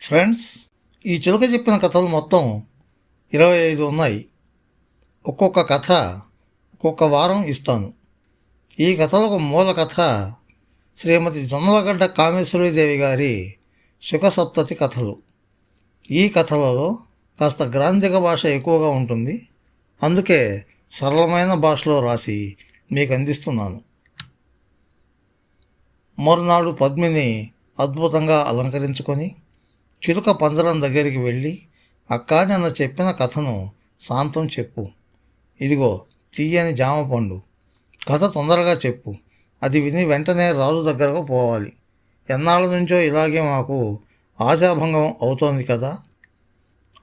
Friends ఈ చిలుక చెప్పిన కథలు మొత్తం ఇరవై ఐదు ఉన్నాయి. ఒక్కొక్క కథ ఒక్కొక్క వారం ఇస్తాను. ఈ కథలకు మూల కథ శ్రీమతి జొన్నలగడ్డ కామేశ్వరీదేవి గారి సుఖసప్తతి కథలు. ఈ కథలలో కాస్త గ్రాంధిక భాష ఎక్కువగా ఉంటుంది. అందుకే సరళమైన భాషలో రాసి మీకు అందిస్తున్నాను. మరునాడు పద్మిని అద్భుతంగా అలంకరించుకొని చిలుక పంజరం దగ్గరికి వెళ్ళి అక్కా నిన్న చెప్పిన కథను శాంతం చెప్పు. ఇదిగో తీయని జామ పండు. కథ తొందరగా చెప్పు. అది విని వెంటనే రాజు దగ్గరకు పోవాలి. ఎన్నాళ్ళ నుంచో ఇలాగే మాకు ఆశాభంగం అవుతోంది కదా?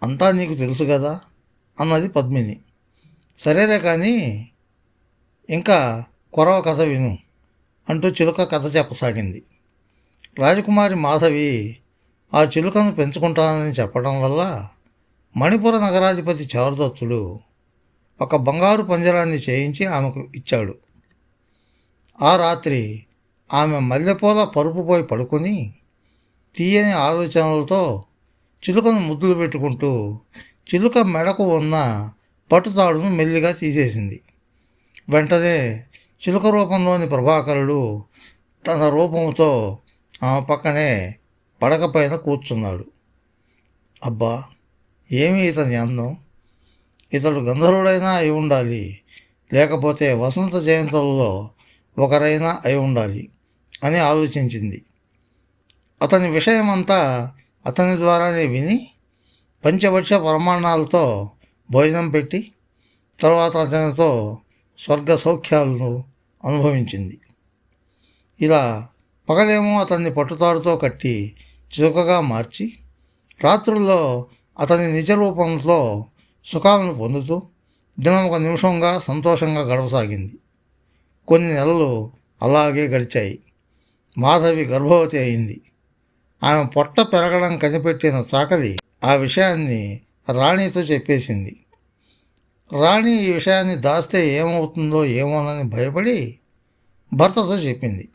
అంతా నీకు తెలుసు కదా? అన్నది పద్మిని. సరేలే కానీ ఇంకా కొరవ కథ విను అంటూ చిలుక కథ చెప్పసాగింది. రాజకుమారి మాధవి ఆ చిలుకను పెంచుకుంటానని చెప్పడం వల్ల మణిపుర నగరాధిపతి చౌరదత్తుడు ఒక బంగారు పంజరాన్ని చేయించి ఆమెకు ఇచ్చాడు. ఆ రాత్రి ఆమె మల్లెపూల పరుపుపోయి పడుకొని తీయని ఆలోచనలతో చిలుకను ముద్దులు పెట్టుకుంటూ చిలుక మెడకు ఉన్న పట్టుతాడును మెల్లిగా తీసేసింది. వెంటనే చిలుక రూపంలోని ప్రభాకరుడు తన రూపంతో ఆమె పక్కనే పడక పైన కూర్చున్నాడు. అబ్బా ఏమి ఇతని అందం? ఇతడు గంధర్వుడైనా అయి ఉండాలి. లేకపోతే వసంత జయంతులలో ఒకరైనా అయి ఉండాలి అని ఆలోచించింది. అతని విషయమంతా అతని ద్వారానే విని పంచవక్ష ప్రమాణాలతో భోజనం పెట్టి తర్వాత అతనితో స్వర్గ సౌఖ్యాలను అనుభవించింది. ఇలా పగలేమో అతన్ని పట్టుతాడుతో కట్టి చుకగా మార్చి రాత్రుల్లో అతని నిజ రూపంలో సుఖాలను పొందుతూ దినం ఒక నిమిషంగా సంతోషంగా గడవసాగింది కొన్ని నెలలు అలాగే గడిచాయి. మాధవి గర్భవతి అయింది. ఆమె పొట్ట పెరగడం కనిపెట్టిన చాకలి ఆ విషయాన్ని రాణితో చెప్పేసింది. రాణి ఈ విషయాన్ని దాస్తే ఏమవుతుందో ఏమోనని భయపడి భర్తతో చెప్పింది.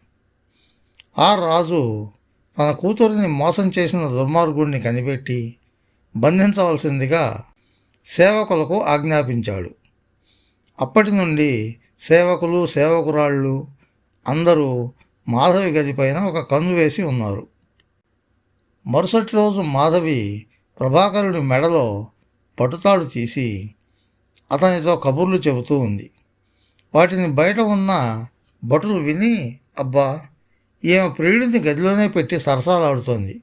ఆ రాజు తన కూతురిని మోసం చేసిన దుర్మార్గుడిని కనిపెట్టి బంధించవలసిందిగా సేవకులకు ఆజ్ఞాపించాడు. అప్పటి నుండి సేవకులు సేవకురాళ్ళు అందరూ మాధవి గదిపైన ఒక కన్ను వేసి ఉన్నారు. మరుసటి రోజు మాధవి ప్రభాకరుడి మెడలో పటుతాడు తీసి అతనితో కబుర్లు చెబుతూ ఉంది. వాటిని బయట ఉన్న భటులు విని అబ్బా ఈమె ప్రియుడిని గదిలోనే పెట్టి సరసాలాడుతోంది.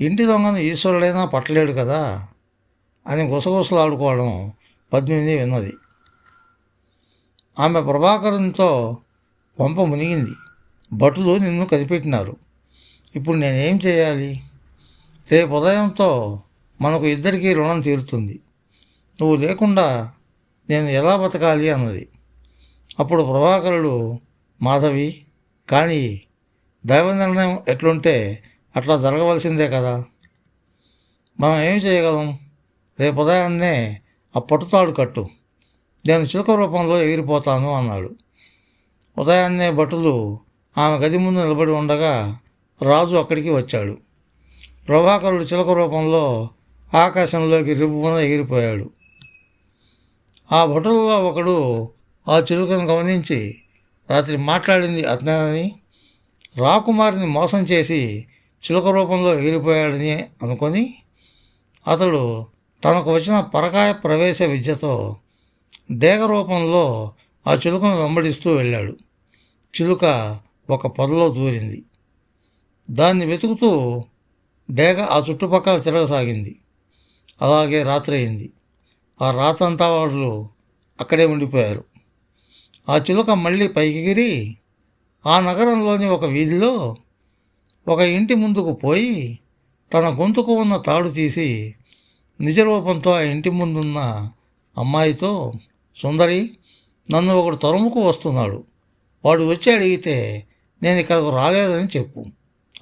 ఇంటి దొంగను ఈశ్వరుడైనా పట్టలేడు కదా? అని గుసగుసలాడుకోవడం పద్మిని విన్నది. ఆమె ప్రభాకరంతో పంప మునిగింది. భటులు నిన్ను కనిపెట్టినారు. ఇప్పుడు నేనేం చేయాలి? రేపు ఉదయంతో మనకు ఇద్దరికీ రుణం తీరుతుంది. నువ్వు లేకుండా నేను ఎలా బతకాలి అన్నది. అప్పుడు ప్రభాకరుడు మాధవి కానీ దైవ నిర్ణయం ఎట్లుంటే అట్లా జరగవలసిందే కదా. మనం ఏం చేయగలం? రేపు ఉదయాన్నే ఆ పట్టుతాడు కట్టు. నేను చిలుక రూపంలో ఎగిరిపోతాను అన్నాడు. ఉదయాన్నే భటులు ఆమె గది ముందు నిలబడి ఉండగా రాజు అక్కడికి వచ్చాడు. ప్రభాకరుడు చిలక రూపంలో ఆకాశంలోకి రివ్వున ఎగిరిపోయాడు. ఆ భటులలో ఒకడు ఆ చిలుకను గమనించి రాత్రి మాట్లాడింది అజ్ఞానని? రాకుమారిని మోసం చేసి చిలుక రూపంలో ఎగిరిపోయాడని అనుకొని అతడు తనకు వచ్చిన పరకాయ ప్రవేశ విద్యతో డేగ రూపంలో ఆ చిలుకను వెంబడిస్తూ వెళ్ళాడు. చిలుక ఒక పొదలో దూరింది. దాన్ని వెతుకుతూ డేగ ఆ చుట్టుపక్కల తిరగసాగింది. అలాగే రాత్రి అయింది. ఆ రాత్రంతా వాళ్ళు అక్కడే ఉండిపోయారు. ఆ చిలుక మళ్ళీ పైకిగిరి ఆ నగరంలోని ఒక వీధిలో ఒక ఇంటి ముందుకు పోయి తన గొంతుకు ఉన్న తాడు తీసి నిజరూపంతో ఆ ఇంటి ముందున్న అమ్మాయితో సుందరి నన్ను ఒకడు తరుముకు వస్తున్నాడు. వాడు వచ్చి అడిగితే నేను ఇక్కడకు రాలేదని చెప్పు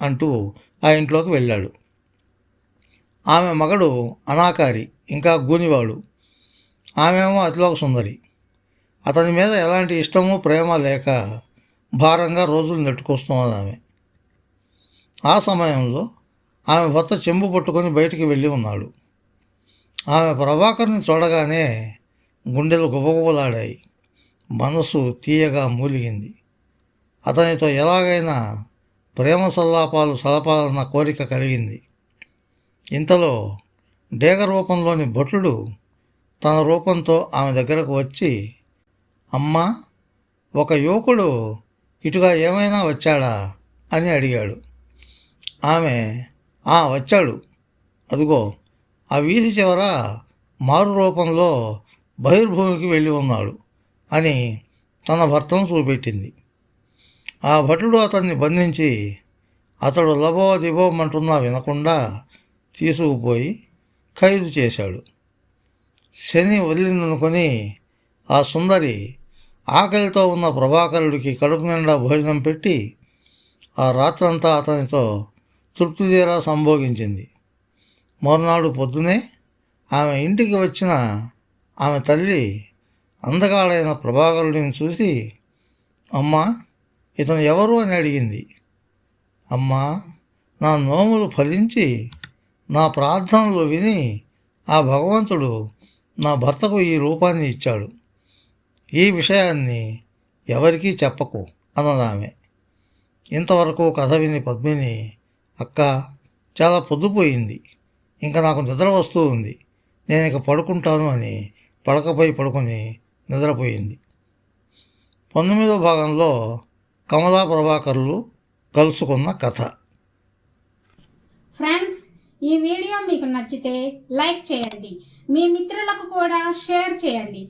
అంటూ ఆ ఇంట్లోకి వెళ్ళాడు. ఆమె మగడు అనాకారి ఇంకా గూనివాడు. ఆమెమో అతిలోక సుందరి. అతని మీద ఎలాంటి ఇష్టము ప్రేమ లేక భారంగా రోజులు నెట్టుకొస్తున్నది ఆమె. ఆ సమయంలో ఆమె భర్త చెంబు పట్టుకొని బయటికి వెళ్ళి ఉన్నాడు. ఆమె ప్రభాకర్ని చూడగానే గుండెలు గుబగుబలాడాయి. మనసు తీయగా మూలిగింది. అతనితో ఎలాగైనా ప్రేమ సల్లాపాలు సలపాలన్న కోరిక కలిగింది. ఇంతలో డేగ రూపంలోని భటుడు తన రూపంతో ఆమె దగ్గరకు వచ్చి అమ్మా ఒక యువకుడు ఇటుగా ఏమైనా వచ్చాడా? అని అడిగాడు. ఆమె ఆ వచ్చాడు. అదిగో ఆ వీధి చివర మారు రూపంలో బహిర్భూమికి వెళ్ళి ఉన్నాడు అని తన భర్తను చూపెట్టింది. ఆ భటుడు అతన్ని బంధించి అతడు లబో దిబోమంటున్నా వినకుండా తీసుకుపోయి ఖైదు చేశాడు. శని వదిలిందనుకొని ఆ సుందరి ఆకలితో ఉన్న ప్రభాకరుడికి కడుపు నిండా భోజనం పెట్టి ఆ రాత్రంతా అతనితో తృప్తిదీరా సంభోగించింది. మరునాడు పొద్దునే ఆమె ఇంటికి వచ్చిన ఆమె తల్లి అందగాడైన ప్రభాకరుడిని చూసి అమ్మా ఇతను ఎవరు? అని అడిగింది. అమ్మా నా నోములు ఫలించి నా ప్రార్థనలు విని ఆ భగవంతుడు నా భర్తకు ఈ రూపాన్ని ఇచ్చాడు. ఈ విషయాన్ని ఎవరికీ చెప్పకు అన్నదామె. ఇంతవరకు కథ విని పద్మిని అక్క చాలా పొద్దుపోయింది. ఇంకా నాకు నిద్ర వస్తూ ఉంది. నేను ఇక పడుకుంటాను అని పడకపై పడుకొని నిద్రపోయింది. పంతొమ్మిదో భాగంలో కమలా ప్రభాకర్లు కలుసుకున్న కథ. ఫ్రెండ్స్ ఈ వీడియో మీకు నచ్చితే లైక్ చేయండి. మీ మిత్రులకు కూడా షేర్ చేయండి.